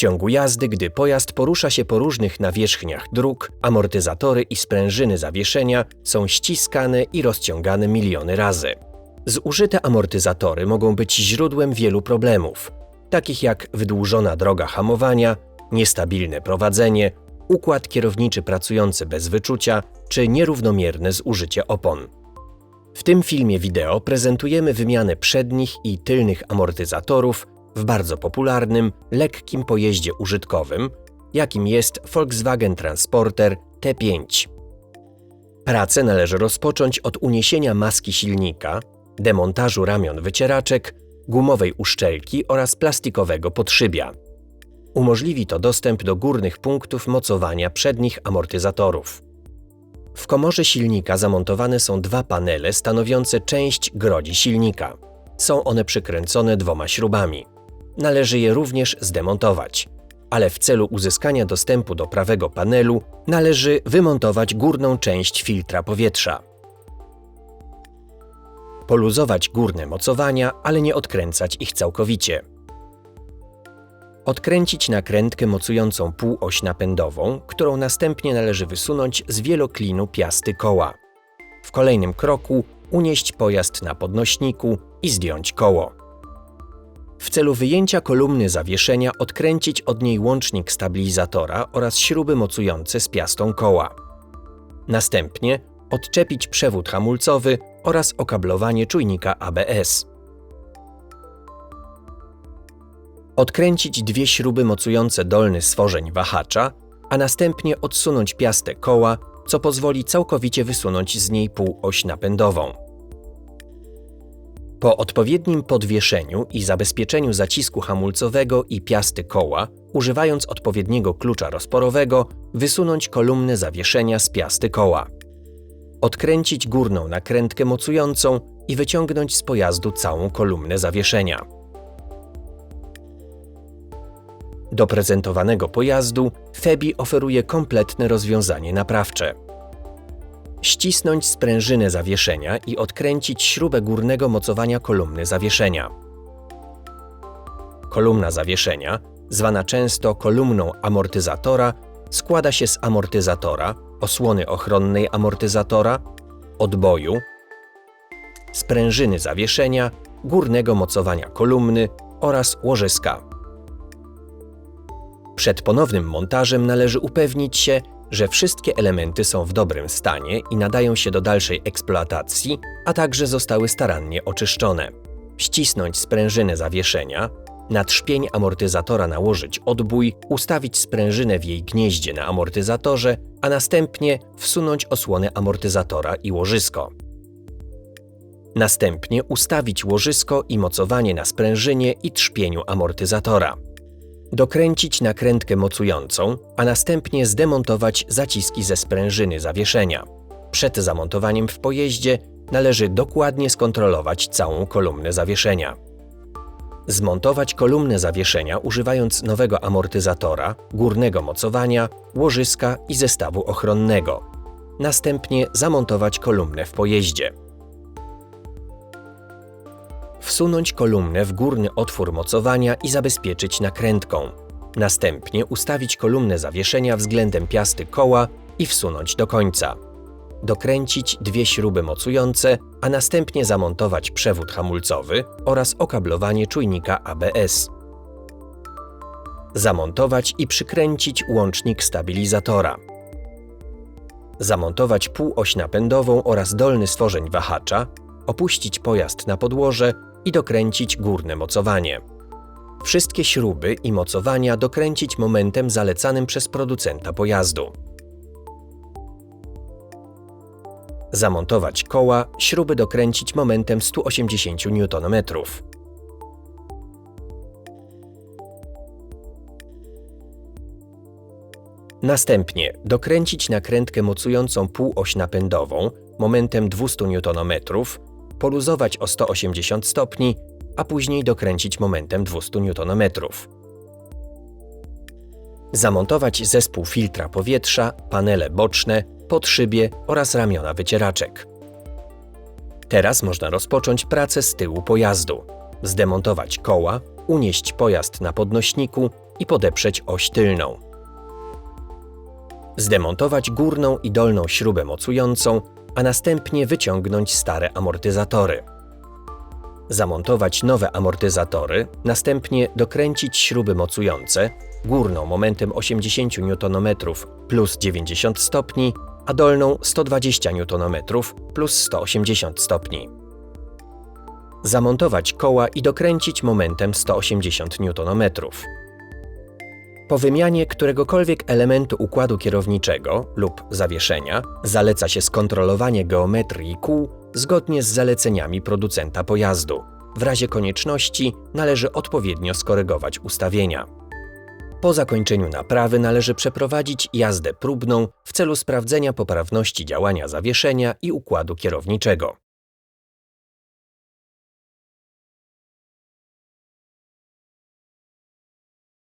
ciągu jazdy, gdy pojazd porusza się po różnych nawierzchniach dróg, amortyzatory i sprężyny zawieszenia są ściskane i rozciągane miliony razy. Zużyte amortyzatory mogą być źródłem wielu problemów, takich jak wydłużona droga hamowania, niestabilne prowadzenie, układ kierowniczy pracujący bez wyczucia czy nierównomierne zużycie opon. W tym filmie wideo prezentujemy wymianę przednich i tylnych amortyzatorów w bardzo popularnym, lekkim pojeździe użytkowym, jakim jest Volkswagen Transporter T5. Pracę należy rozpocząć od uniesienia maski silnika, demontażu ramion wycieraczek, gumowej uszczelki oraz plastikowego podszybia. Umożliwi to dostęp do górnych punktów mocowania przednich amortyzatorów. W komorze silnika zamontowane są dwa panele stanowiące część grodzi silnika. Są one przykręcone dwoma śrubami. Należy je również zdemontować, ale w celu uzyskania dostępu do prawego panelu należy wymontować górną część filtra powietrza. Poluzować górne mocowania, ale nie odkręcać ich całkowicie. Odkręcić nakrętkę mocującą półoś napędową, którą następnie należy wysunąć z wieloklinu piasty koła. W kolejnym kroku unieść pojazd na podnośniku i zdjąć koło. W celu wyjęcia kolumny zawieszenia odkręcić od niej łącznik stabilizatora oraz śruby mocujące z piastą koła. Następnie odczepić przewód hamulcowy oraz okablowanie czujnika ABS. Odkręcić dwie śruby mocujące dolny stworzeń wahacza, a następnie odsunąć piastę koła, co pozwoli całkowicie wysunąć z niej półoś napędową. Po odpowiednim podwieszeniu i zabezpieczeniu zacisku hamulcowego i piasty koła, używając odpowiedniego klucza rozporowego, wysunąć kolumnę zawieszenia z piasty koła. Odkręcić górną nakrętkę mocującą i wyciągnąć z pojazdu całą kolumnę zawieszenia. Do prezentowanego pojazdu Febi oferuje kompletne rozwiązanie naprawcze. Ścisnąć sprężynę zawieszenia i odkręcić śrubę górnego mocowania kolumny zawieszenia. Kolumna zawieszenia, zwana często kolumną amortyzatora, składa się z amortyzatora, osłony ochronnej amortyzatora, odboju, sprężyny zawieszenia, górnego mocowania kolumny oraz łożyska. Przed ponownym montażem należy upewnić się, że wszystkie elementy są w dobrym stanie i nadają się do dalszej eksploatacji, a także zostały starannie oczyszczone. Ścisnąć sprężynę zawieszenia, na trzpień amortyzatora nałożyć odbój, ustawić sprężynę w jej gnieździe na amortyzatorze, a następnie wsunąć osłonę amortyzatora i łożysko. Następnie ustawić łożysko i mocowanie na sprężynie i trzpieniu amortyzatora. Dokręcić nakrętkę mocującą, a następnie zdemontować zaciski ze sprężyny zawieszenia. Przed zamontowaniem w pojeździe należy dokładnie skontrolować całą kolumnę zawieszenia. Zmontować kolumnę zawieszenia używając nowego amortyzatora, górnego mocowania, łożyska i zestawu ochronnego. Następnie zamontować kolumnę w pojeździe. Wsunąć kolumnę w górny otwór mocowania i zabezpieczyć nakrętką. Następnie ustawić kolumnę zawieszenia względem piasty koła i wsunąć do końca. Dokręcić dwie śruby mocujące, a następnie zamontować przewód hamulcowy oraz okablowanie czujnika ABS. Zamontować i przykręcić łącznik stabilizatora. Zamontować półoś napędową oraz dolny stworzeń wahacza, opuścić pojazd na podłoże i dokręcić górne mocowanie. Wszystkie śruby i mocowania dokręcić momentem zalecanym przez producenta pojazdu. Zamontować koła, śruby dokręcić momentem 180 Nm. Następnie dokręcić nakrętkę mocującą półoś napędową momentem 200 Nm, poluzować o 180 stopni, a później dokręcić momentem 200 Nm. Zamontować zespół filtra powietrza, panele boczne, podszybie oraz ramiona wycieraczek. Teraz można rozpocząć pracę z tyłu pojazdu. Zdemontować koła, unieść pojazd na podnośniku, i podeprzeć oś tylną. Zdemontować górną i dolną śrubę mocującą, a następnie wyciągnąć stare amortyzatory. Zamontować nowe amortyzatory, następnie dokręcić śruby mocujące, górną momentem 80 Nm plus 90 stopni, a dolną 120 Nm plus 180 stopni. Zamontować koła i dokręcić momentem 180 Nm. Po wymianie któregokolwiek elementu układu kierowniczego lub zawieszenia zaleca się skontrolowanie geometrii kół zgodnie z zaleceniami producenta pojazdu. W razie konieczności należy odpowiednio skorygować ustawienia. Po zakończeniu naprawy należy przeprowadzić jazdę próbną w celu sprawdzenia poprawności działania zawieszenia i układu kierowniczego.